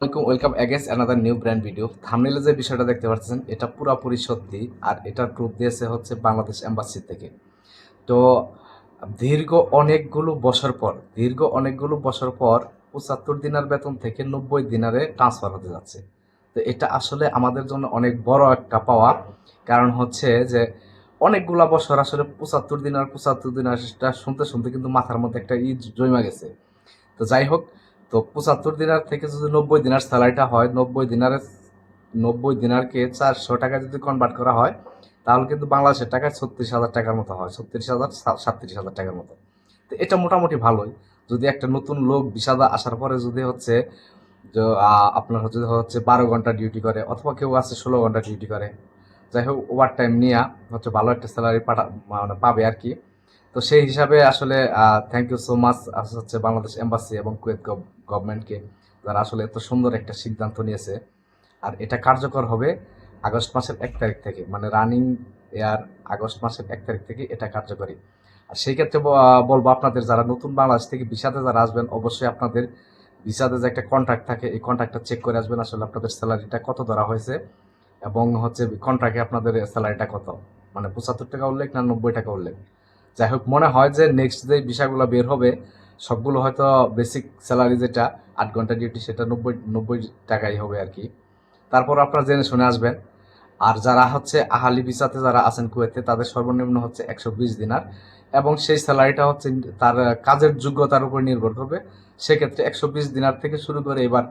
Welcome welcome again another new brand video থামনেলে যে বিষয়টা দেখতে পাচ্ছেন, এটা পুরোপুরি সত্যি আর এটার প্রুফ দিয়েছে হচ্ছে বাংলাদেশ এম্বাসি থেকে। তো দীর্ঘ অনেকগুলো বছর পর, দীর্ঘ অনেকগুলো বছর পর পঁচাত্তর দিনার বেতন থেকে নব্বই দিনারে ট্রান্সফার হতে যাচ্ছে। তো এটা আসলে আমাদের জন্য অনেক বড় একটা পাওয়া। কারণ হচ্ছে যে অনেকগুলা বছর আসলে পঁচাত্তর দিন আর পঁচাত্তর দিন সেটা শুনতে শুনতে কিন্তু মাথার মধ্যে একটা ই জমা গেছে। তো যাই হোক তো পঁচাত্তর দিনার থেকে যদি নব্বই দিনার স্যালারিটা হয়, নব্বই দিনারের নব্বই দিনারকে চারশো টাকা যদি কনভার্ট করা হয়, তাহলে কিন্তু বাংলাদেশের টাকায় ছত্রিশ হাজার টাকার মতো হয়, ছত্রিশ হাজার সাতত্রিশ হাজার টাকার মতো। তো এটা মোটামুটি ভালোই। যদি একটা নতুন লোক বিষাদা আসার পরে যদি হচ্ছে আপনার যদি হচ্ছে বারো ঘণ্টা ডিউটি করে, অথবা কেউ আছে ষোলো ঘণ্টা ডিউটি করে, যাই হোক ওভার টাইম নিয়ে হচ্ছে ভালো একটা স্যালারি পাঠা মানে পাবে আর কি। তো সেই হিসাবে আসলে থ্যাংক ইউ সো মাচ হচ্ছে বাংলাদেশ এম্বাসি এবং কুয়েত গভর্নমেন্টকে যারা আসলে এত সুন্দর একটা সিদ্ধান্ত নিয়েছে। আর এটা কার্যকর হবে আগস্ট মাসের এক তারিখ থেকে মানে রানিং এয়ার আগস্ট মাসের এক তারিখ থেকে এটা কার্যকরী। আর সেই ক্ষেত্রে বলব আপনাদের, যারা নতুন বাংলাদেশ থেকে ভিসাতে যারা আসবেন, অবশ্যই আপনাদের ভিসাতে যে একটা কন্ট্রাক্ট থাকে, এই কন্ট্রাক্টটা চেক করে আসবেন আসলে আপনাদের স্যালারিটা কত ধরা হয়েছে এবং হচ্ছে কন্ট্রাক্টে আপনাদের স্যালারিটা কত। মানে পঁচাত্তর টাকা উল্লেখ না নব্বই টাকা উল্লেখ। যাই হোক মনে হয় যে নেক্সট যে বিষয়গুলো বের হবে, সবগুলো হয়তো বেসিক স্যালারি যেটা, আট ঘণ্টা ডিউটি সেটা নব্বই নব্বই টাকাই হবে আর কি তারপর আপনারা জেনে শুনে আসবেন। আর যারা হচ্ছে আহালি ভিসাতে যারা আছেন কুয়েতে, তাদের সর্বনিম্ন হচ্ছে একশো বিশ দিনার এবং সেই স্যালারিটা হচ্ছে তার কাজের যোগ্যতার উপর নির্ভর করবে। সেক্ষেত্রে একশো বিশ দিনার থেকে শুরু করে এবার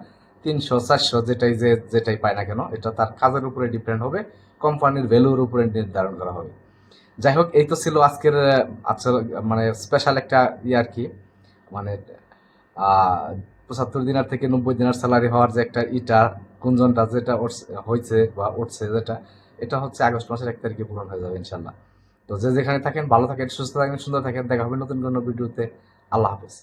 তিনশো, চারশো যেটাই যে, যেটাই পায় না কেন, এটা তার কাজের উপরে ডিপেন্ড হবে কোম্পানির ভ্যালুর উপরে নির্ধারণ করা হবে। যাই হোক এই তো ছিল আজকের আচ্ছা মানে স্পেশাল একটা ইয়ে আর কি। মানে পঁচাত্তর দিনার থেকে নব্বই দিনার স্যালারি হওয়ার যে একটা ইটা, গুঞ্জনটা যেটা হয়েছে বা উঠছে যেটা, এটা হচ্ছে আগস্ট মাসের এক তারিখে পূরণ হয়ে যাবে ইনশাল্লাহ তো যে যেখানে থাকেন, ভালো থাকেন, সুস্থ থাকেন, সুন্দর থাকেন, দেখা হবে নতুন কোনো ভিডিওতে। আল্লাহ হাফেজ।